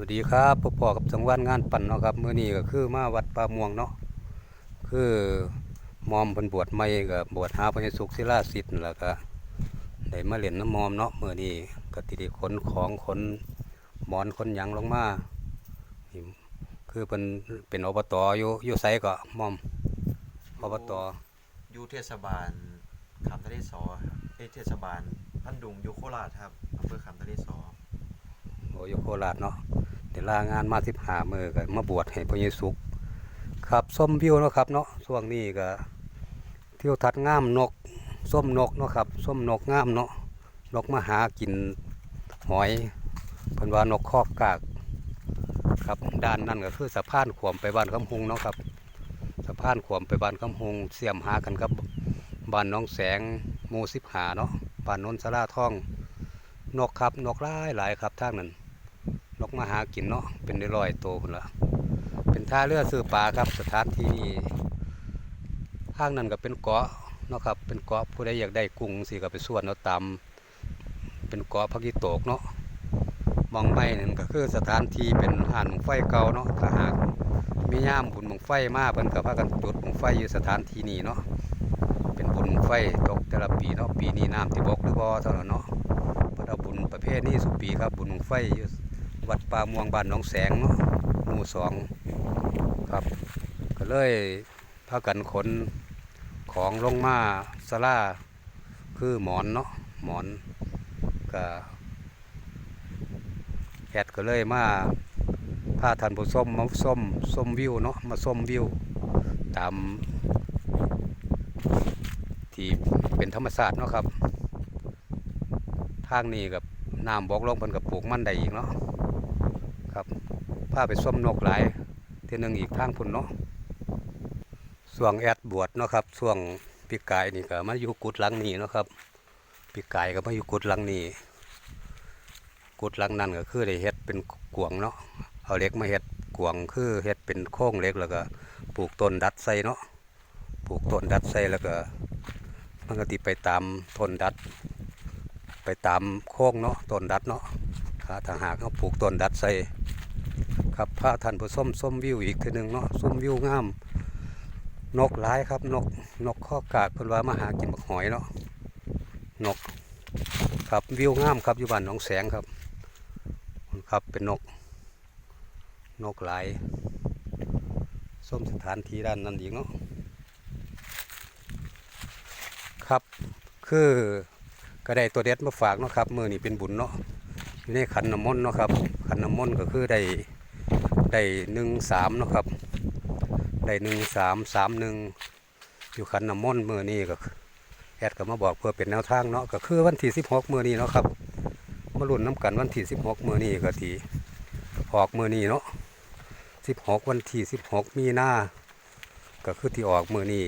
วัสดีครับพ่อพ่อกับสังวานงานปั่นเนาะครับมื้อนี้ก็คือมาวัดป่าม่วงเนาะคือมอมเพิ่นบวชใหม่ก็บวชหาพระเยสุขศิลาสิทธิ์นั่นแล้วก็ได้มาเล่นน้ำมอมเนาะมื้อนี้ก็ติได้ขนของขนหมอนขนหยังลงมานี่คือเพิ่นเป็นอบตอยู่อยู่ไสก็มอมอบตอยู่เทศบาลคำทะเลสอครับเอ้ยเทศบาลพันดุงอยู่โคราชครับอำเภอคำทะเลสอโอ้อยู่โคราชเนาะ ได้ลางานมา15มื้อก็มาบวชให้พระเยสุขครับส้มวิวเนาะครับเนาะช่วงนี้ก็เที่ยวทัดง่ามนกส้มนกเนาะครับส้มนกง่ามเนาะนกมาหากินหอยเพิ่นว่านกคอกกากครับด้านนั่นก็คือสะพานขวมไปบ้านคำฮงเนาะครับสะพานขวมไปบ้านคำฮงเสียมหากันครับบ้านน้องแสงหมู่สิบหาเนาะบ้านนนสลาท่องนกครับนกหลายหลายครับทางนั้น นกมาหากินเนาะเป็นร้อยโตวพุ่นละเป็นท่าเรือซื้อปลาครับสถานที่นี้ทางนั้นก็เป็นเกาะเนาะครับเป็นเกาะผู้ใดอยากได้กุ้งสิก็ไปส่วนเอาะตามเป็นเกาะพักกิโตกเนาะมองไม่นั่นก็คือสถานที่เป็นหานมองไฟเก่าเนาะถ้าหากมีย่ามบุญมองไฟมาเพิ่นก็พากันจุดมองไฟอยู่สถานที่นี้เนาะเป็นบุญมงไฟตกแต่ละปีเนาะปีนี้น้ำที่บกหรือบ่เท่านั้นเนาะเพิ่นเอาบุญประเภทนี้สุปีครับบุญมองไฟอยู่ วัดป่าม่วงบ้านหนองแสงเนาะหมู่สองครับ ก็เลยพากันขนของลงมาสลาคือหมอนเนาะหมอนก็แอดก็เลยมาพาท่านผู้ส้มมาส้มส้มวิวเนาะมาส้มวิว ตามที่เป็นธรรมศาสตร์เนาะครับ ทางนี้กับน้ำบอกลงเพิ่นกับปลูกมันได้อีกเนาะ ครับพาไปส้มนกหลายเที่หนึงอีกทางพุ่นเนาะช่วงแอดบวชเนาะครับช่วงปีกายนี่ก็มาอยู่กุดหลังนี้เนาะครับปีกายก็มาอยู่กุดหลังนี้กุดหลังนั้นก็คือได้เฮ็ดเป็นกวงเนาะเอาเล็กมาเฮ็ดกวงคือเฮ็ดเป็นโค้งเล็กแล้วก็ปลูกต้นดัดใส่เนาะปลูกต้นดัดใส่แล้วก็มันก็ติไปตามต้นดัด ไปตามโค้งเนาะต้นดัดเนาะ ถ้าถ้าหากเขาปลูกต้นดัดใส่ครับพระท่านผู้ส้มส้มวิวอีกทีหนึ่งเนาะส้มวิวงาม นกหลายครับ นกนกข้อกาดเพิ่นว่ามาหากินบักหอยเนาะนกครับวิวงามครับอยู่บ้านหนองแสงครับครับเป็นนก นกหลายส้มสถานที่ด้านนั้นอีกเนาะครับคือก็ได้ตัวเด็ดมาฝากเนาะครับมือนี่เป็นบุญเนาะ อยู่ในขันน้ำมนต์เนาะครับขันน้ำมนต์ก็คือได้ได้หนึ่งสามเนาะครับได้หนึ่งสามสามหนึ่งอยู่ขันน้ำมนต์มือนี้ก็แอดก็มาบอกเพื่อเป็นแนวทางเนาะก็คือวันที่สิบหกมือนี้เนาะครับมาลุ้นน้ำกันวันที่สิบหกมือนี้ก็ทีออกมือนี้เนาะสิบหกวันที่สิบหกมีหน้าก็คือที่ออกมือนี้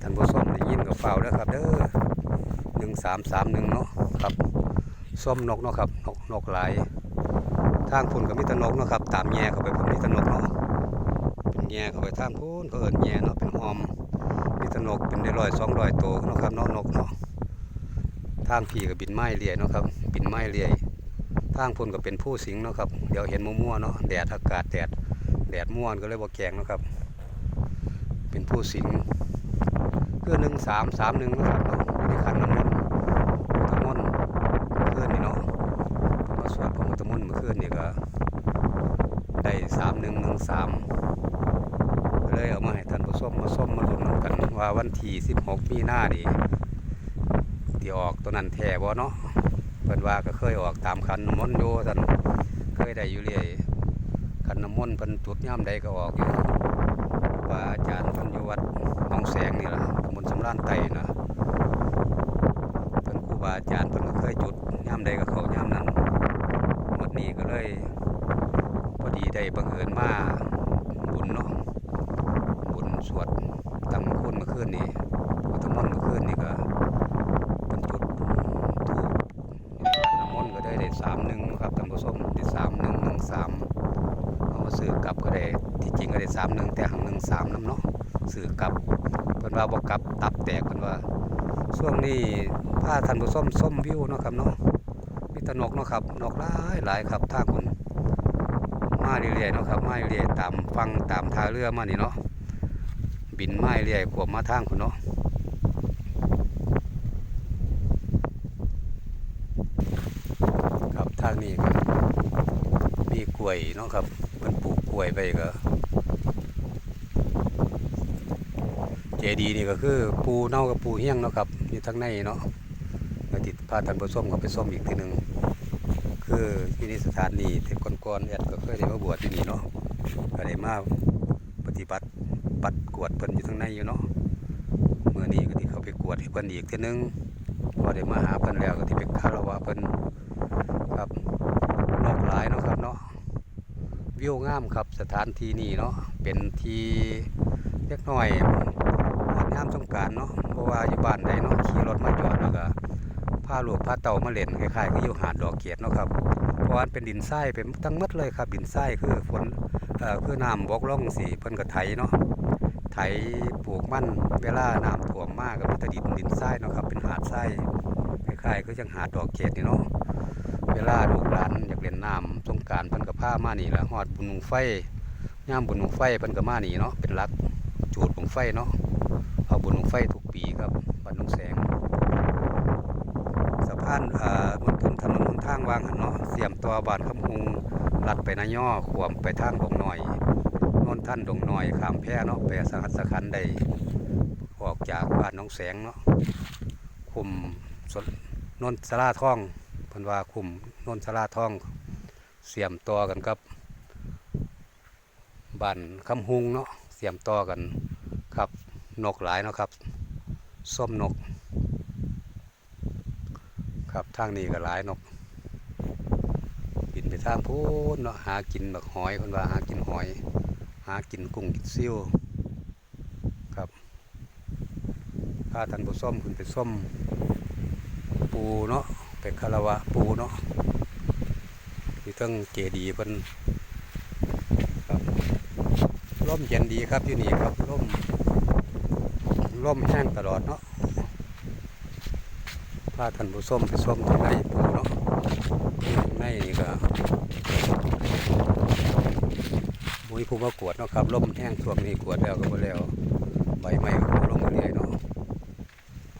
ท่านผู้ชมได้ยินกับเฝ้าแล้วครับเด้อหนึ่งสามสามหนึ่งเนาะครับ ส้มนกเนาะครับนกนกหลายทางฝุ่นกับมิตรนกเนาะครับ ตามแง่เข้าไปพุ่นมิตรนกเนาะเป็นแง่เข้าไปทางพูนเขาเอิ้นแง่เนาะเป็นหอมมีแตนกเป็นได้ร้อยสองร้อยตัวเนาะครับนาะนกเนาะทางผีก็บินไม้เลียเนาะครับบินไม้เลียทางพุ่นก็เป็นผู้สิงเนาะครับเดี๋ยวเห็นมั่วๆเนาะแดดอากาศแดดแดดม่วนก็เลยบ่แกงเนาะครับ เป็นผู้สิงคือหนึ่งสามสามหนึ่งนะครับเนาะในขันน้ำมนต์พุทธมนต์เมื่อคืนนี่เนาะ มาสวดพระพุทธมนเมื่อคืนนี่ก็ได้สามหนึ่งหนึ่งสามเลยเอามาให้ท่านผู้ชมมาส้มมาลุ้นนำกันว่าวันที่16มีหน้านี่ที่ออกตัวนั้นแท้บ่เนาะเพิ่นว่าก็เคยออกตามคันน้ำมนต์อยู่ท่านเคยได้อยู่เรื่อยคันน้ำมนต์เพิ่นจุดย่ามใดก็ออกอยู่ว่าอาจารย์เพิ่นอยู่วัดหนองแสงนี่ล่ะตำบลสำรานไตนะเพิ่นครูบาอาจารย์เพิ่นก็เคยจุดย่ามใดก็เขาย่ามนั้น นี้ก็เลย พอดีได้บังเอิญมาบุญเนาะบุญสวดตำคุณเมื่อคืนนี้พุทธมนต์เมื่อคืนนี่ก็เป็นจุดถูกน้ำมนต์ก็ได้ได้สามหนึ่งครับท่านผู้ชมได้สามหนึ่งหนึ่งสามเอามาซื้อกลับก็ได้ที่จริงก็ได้สามหนึ่งแต่หังหนึ่งสามน้ำเนาะซื้อกลับเพิ่นว่าบอกกลับตับแตกเพิ่นว่าช่วงนี้ผ้าท่านผู้ชมส้มวิวเนาะครับเนาะ ตนกเนาะครับนกหลายหลายครับทางคนมาเรื่อยๆเนาะครับมาเรื่อยๆตามฟังตามท่าเรือมานี่เนาะบินมาเรื่อยขวบมาทางคุณเนาะครับทางนี้ครับมีกล้วยเนาะครับเพิ่นปลูกกล้วยไปก็เจดีย์นี่ก็คือปูเน่ากับปูเฮี้ยงเนาะครับอยู่ทั้งในเนาะไปติดพาท่านผู้มกับไปส้มอีกทีหนึ่ง คือที่นี่สถานนี้ที่ก่อนๆแอดก็เคยได้มาบวชที่นี่เนาะก็ได้มาปฏิบัติปัดกวดเพิ่นอยู่ทั้งในอยู่เนาะเมื่อนี้ก็ที่เขาไปกวดให้เพิ่นอีกทีนึงพอได้มาหาเพิ่นแล้วก็ที่ไปคารวะเพิ่นครับนอกหลายเนาะครับเนาะวิวงามครับสถานที่นี้เนาะเป็นที่เล็กน้อยหอดยามสงการเนาะเพราะว่าอยู่บ้านใดเนาะขี่รถมาจอดแล้วก็ พาลูกพาเต่ามาเล่นคล้ายๆคือยู่หาดดอกเกียดเนาะครับเพราะว่ามันเป็นดินทรายเป็นทั้งหมดเลยครับ ดินทรายคือฝนเอ่อคือน้ำบกล่องสีเพิ่นก็ไถเนาะไถปลูกมันเวลาน้ำท่วมมากก็มีแต่ดินดินทรายเนาะครับเป็นหาดทรายคล้ายๆคือจังหาดดอกเกียดนี่เนาะเวลาลูกหลานอยากเล่นน้ำสงการเพิ่นก็พามานี่แหละฮอดบุญหงไฟย่ามบุญหงไฟเพิ่นก็มานี่เนาะเป็นลักจูดบุญไฟเนาะเอาบุญลงไฟทุกปีครับบ้านนองแสง สะพานเอ่อบนต้นถนนหนทางวางหันเนาะเสียมตัวบ้านคำหุงลัดไปนาย่อขวมไปทางดงหน่อยนนท่านดงหน่อยข้ามแพเนาะไปสหัสสคันได้ออกจากบ้านหนองแสงเนาะคุมสนนนสลาทองเพันว่าคุมนนสลาทอง เสียมตัวกันครับบ้านคำหุงเนาะเสียมต่อกันครับนกหลายเนาะครับส้มนก ครับทางนี้ก็หลายนก บินไปทางพูนเนาะหากินแบบหอยคนว่าหากินหอย หากินกุ้งกินซิ่วครับพาท่านผู้ส้มขึ้นไปส้ม ปูเนาะไปคารวะปูเนาะที่ตั้งเจดีย์เพิ่นครับร่มเย็นดีครับที่นี่ครับร่มร่มแห้งตลอดเนาะ พาท่านผู้ส้มไปส้มทางในปูเนาะทางในนี่ก็มุ้ยผู้มากวดเนาะครับล่มแห้งช่วงนี้กวดแล้วก็บ่แล้วใบไม้ก็โผล่ลงมาเรื่อยเนาะ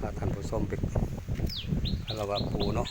พาท่านผู้ส้มไปคารวะปูเนาะ